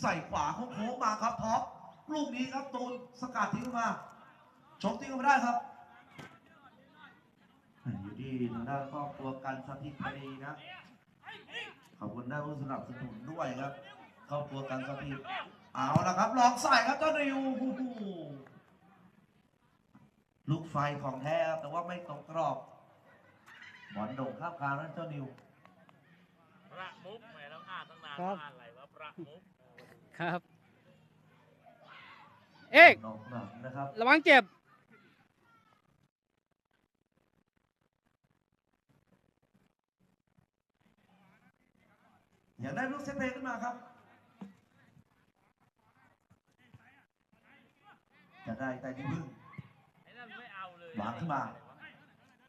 ใส่ขวาโค้งๆมาครับท็อปลูกนี้ครับตูนสกัดทิ้งมาชกทิ้งมาได้ครับ อยู่ที่ทางด้านครอบครัวการสถิตพดีนะขอบคุณด้านผู้สนับสนุนด้วยครับครอบครัวการสถิตเอาละครับลองใส่ครับเจ้านิวโอ้โหลูกไฟของแท้ครับแต่ว่าไม่ตรงกรอบบอลโด่งข้ามคานนั่นเจ้านิวประมุกแหมต้องอ่านตั้งนานครับอ่านอะไรวะประมุก ครับ เอกนอกหนักนะครับ ระวังเจ็บ อยากได้ลูกเซตเพลย์ขึ้นมาครับจะได้แต่ที่พึ่งไอ้นั่นไม่เอาเลยหวางขึ้นมา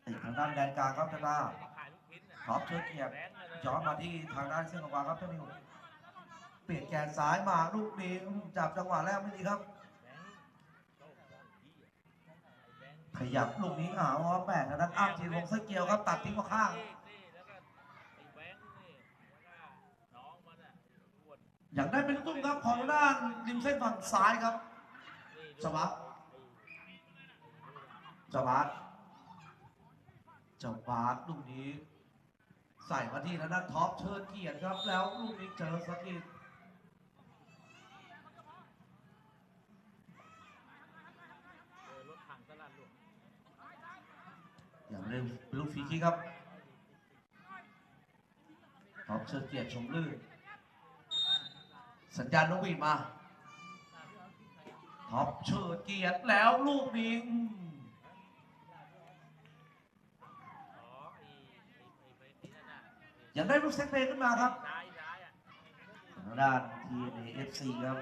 ติดทางด้านแดนกลางครับจะมาขายลูกชิ้นน่ะท็อปเชิดเกียรติแบงค์เลยย้อนมาที่ทางด้านเส้นของกลางครับเจ้านิว เปลี่ยนแกนซ้ายมาลูกนี้จับจังหวะแรกไม่ดีครับ ขยับลูกนี้อ้าวแปดทางด้นอ้ามจีนวงเสื้อเกียวครับตัดทิ้งมาข้าง อยากได้เป็นตุ้มครับของด้านริมเส้นฝั่งซ้ายครับนี่ดูสวัสดิ์จ้าบาสจ้าบาสลูกนี้ ใส่มาที่ทางด้านท็อปเชิญเกียรติครับ แล้วลูกนี้เจอสกิด เออรถถังตลาดหลวง อย่างเร็วเป็นลูกฟรีคิกครับท็อปเชิญเกียรติชมลื่นสัญญาณนกหวีดมาท็อปเชิญเกียรติแล้วลูกนี้อืมอ๋อไอ้ไอ้ไอ้ไอ้นั่นน่ะอยากได้ลูกเซตเพลขึ้นมาครับซ้ายซ้ายอะทางด้าน TNAFC ครับ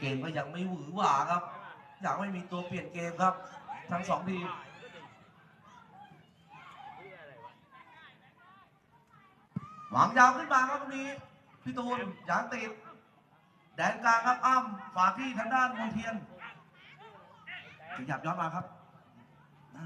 เกมก็ยังไม่หวือหวาครับ ยังไม่มีตัวเปลี่ยนเกมครับ ทั้งสองทีม เพื่ออะไรวะ หวังยาวขึ้นมาครับตรงนี้พี่ตูนยางติดแดนกลางครับอ้ำฝากที่ทางด้านมนเทียนขยับย้อนมาครับได้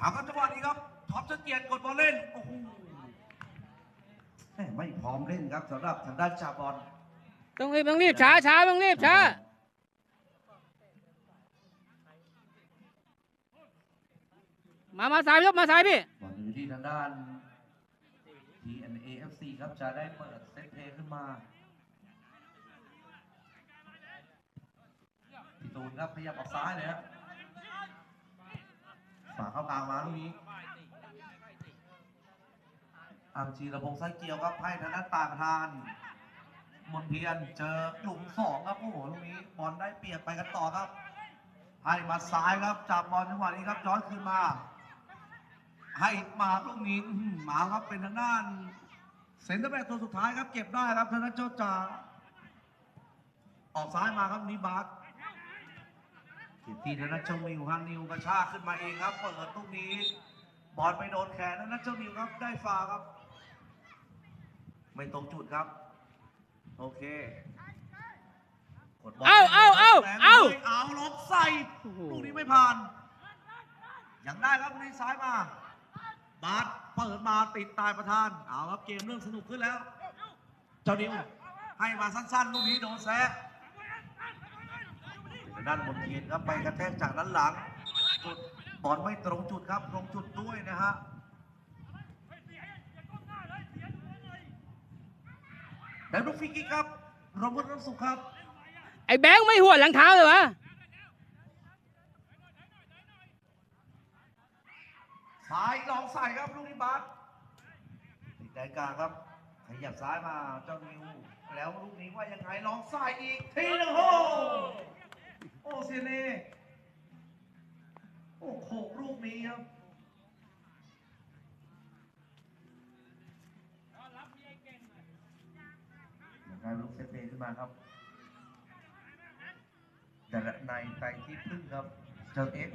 ถามครับจังหวะนี้ครับท็อปเสเกียรติกดบอลเล่นโอ้โหแม่ไม่พร้อมเล่นครับสำหรับทางด้านชาบอลต้องรีบต้องรีบช้าช้าต้องรีบช้ามามาสายพี่ยกมาสายพี่บอลอยู่ที่ทางด้าน TNAFC ครับจะได้เปิดเซตเพลย์ขึ้นมาพี่ตูนครับขยับออกซ้ายเลยครับฝาเข้ากลางมาลูกนี้อัมชีระพงษ์ไส้เกียวครับให้ทางด้านปากทานมนเทียนเจอหลุมสองครับโอ้โหลูกนี้บอลได้เปรียบไปกันต่อครับให้มาซ้ายครับจับบอลจังหวะนี้ครับย้อนคืนมา ให้มาลูกนี้หมาครับเป็นทางด้านเซนเตอร์แบ็กตัวสุดท้ายครับเก็บได้ครับธนเจ้าจ่าออกซ้ายมาครับนิบาร์ สเก็บที่ธนเจ้านิวครับนิวกระชากขึ้นมาเองครับเปิดลูกนี้ บอลไปโดนแขนธนเจ้านิวครับได้ฟาวล์ครับ ไม่ตรงจุดครับ โอเคกดบลเอาเอาเอาแรงเอาลยเอาล็อกใส่โอ้โหลูกนี้ไม่ผ่าน ยังได้ครับลูกนี้ซ้ายมา บาสเปิดมาติดตายประธาน เอาครับเกมเริ่มสนุกขึ้นแล้ว เจ้านิวให้มาสั้นๆลูกนี้โดนแซะเป็น ด้านบนเทียนครับไปกระแทกจากด้านหลังกดบอลไม่ตรงจุดครับ ตรงจุดด้วยนะฮะแล้วลูกฟรีกิกครับรมุดน้ำสุขครับ ไอ้แบงค์ไม่หัวหลังเท้าเลยวะซ้ายลองใส่ครับลูกนี้บาสติดแดนกลางครับขยับซ้ายมาเจ้านิวแล้วลูกนี้ว่ายังไงลองใส่อีกทีนึงโอ้โห โอเซเน่โอ้โหลูกนี้ครับยังไงลูกเซตเพลย์ขึ้นมาครับแต่ละในไตที่พึ่งครับเจ้าเอ็ก